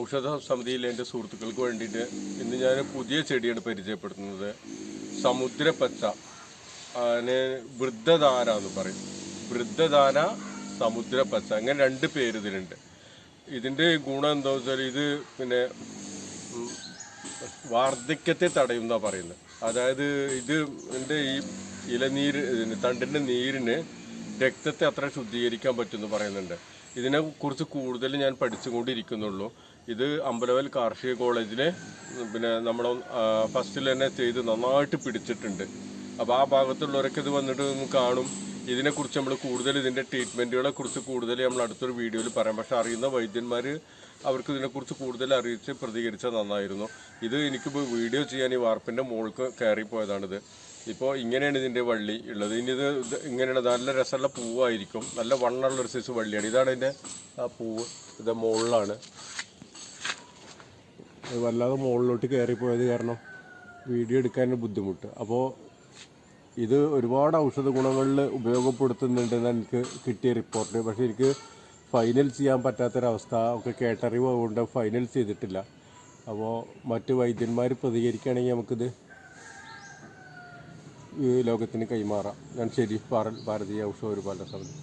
ഔഷധ സമിതിയിലെ എന്റെ സുഹൃത്തുക്കൾക്ക് വേണ്ടിയിട്ട് ഇന്ന് ഞാൻ പുതിയ ചെടിയാണ് പരിചയപ്പെടുത്തുന്നത്. സമുദ്രപ്പച്ച അതിന് വൃദ്ധധാര എന്ന് പറയും. വൃദ്ധധാര സമുദ്രപ്പച്ച അങ്ങനെ രണ്ട് പേര് ഇതിലുണ്ട്. ഇതിന്റെ ഗുണം എന്താ വെച്ചാൽ ഇത് പിന്നെ വാർദ്ധക്യത്തെ തടയും എന്നാണ് പറയുന്നത്. അതായത് ഇത് എന്റെ ഈ ഇലനീര് തണ്ടിന്റെ നീരിന് രക്തത്തെ അത്ര ശുദ്ധീകരിക്കാൻ പറ്റുമെന്ന് പറയുന്നുണ്ട്. ഇതിനെ കുറിച്ച് കൂടുതൽ ഞാൻ പഠിച്ചുകൊണ്ടിരിക്കുന്നുള്ളൂ. ഇത് അമ്പലവൽ കാർഷിക കോളേജിൽ പിന്നെ നമ്മൾ ഫസ്റ്റിൽ തന്നെ ചെയ്ത് നന്നായിട്ട് പിടിച്ചിട്ടുണ്ട്. അപ്പോൾ ആ ഭാഗത്തുള്ളവരൊക്കെ ഇത് വന്നിട്ട് കാണും. ഇതിനെക്കുറിച്ച് നമ്മൾ കൂടുതൽ ഇതിന്റെ ട്രീറ്റ്മെന്റുകളെ കുറിച്ച് കൂടുതൽ നമ്മൾ അടുത്തൊരു വീഡിയോയിൽ പറയാം. പക്ഷേ അറിയുന്ന വൈദ്യന്മാർ അവർക്ക് ഇതിനെക്കുറിച്ച് കൂടുതൽ അറിയിച്ച് പ്രതികരിച്ചാൽ നന്നായിരുന്നു. ഇത് എനിക്കിപ്പോൾ വീഡിയോ ചെയ്യാൻ ഈ വാർപ്പിന്റെ മുകൾക്ക് കയറിപ്പോയതാണിത്. ഇപ്പോൾ ഇങ്ങനെയാണ് ഇതിന്റെ വള്ളി ഉള്ളത്. ഇനി ഇത് ഇങ്ങനെയാണ്. നല്ല രസമുള്ള പൂവായിരിക്കും. നല്ല വണ്ണുള്ള ഒരു സൈസ് വള്ളിയാണ്. ഇതാണ് ഇതിന്റെ ആ പൂവ്. ഇത് മുകളിലാണ് ഇത് വല്ലാതെ മുകളിലോട്ട് കയറിപ്പോയത് കാരണം വീഡിയോ എടുക്കാൻ ബുദ്ധിമുട്ട്. അപ്പോൾ ഇത് ഒരുപാട് ഔഷധ ഗുണങ്ങളിൽ ഉപയോഗപ്പെടുത്തുന്നുണ്ടെന്ന് എനിക്ക് കിട്ടിയ റിപ്പോർട്ട്. പക്ഷേ എനിക്ക് ഫൈനൽ ചെയ്യാൻ പറ്റാത്തൊരവസ്ഥ ഒക്കെ കേട്ടറിവ് കൊണ്ട് ഫൈനൽ ചെയ്തിട്ടില്ല. അപ്പോൾ മറ്റ് വൈദ്യന്മാർ പ്രതികരിക്കുകയാണെങ്കിൽ നമുക്കിത് ഈ ലോകത്തിന് കൈമാറാം. ഞാൻ ശരി ഭാരതീയ ഔഷധ ഒരുപാട് സമിതി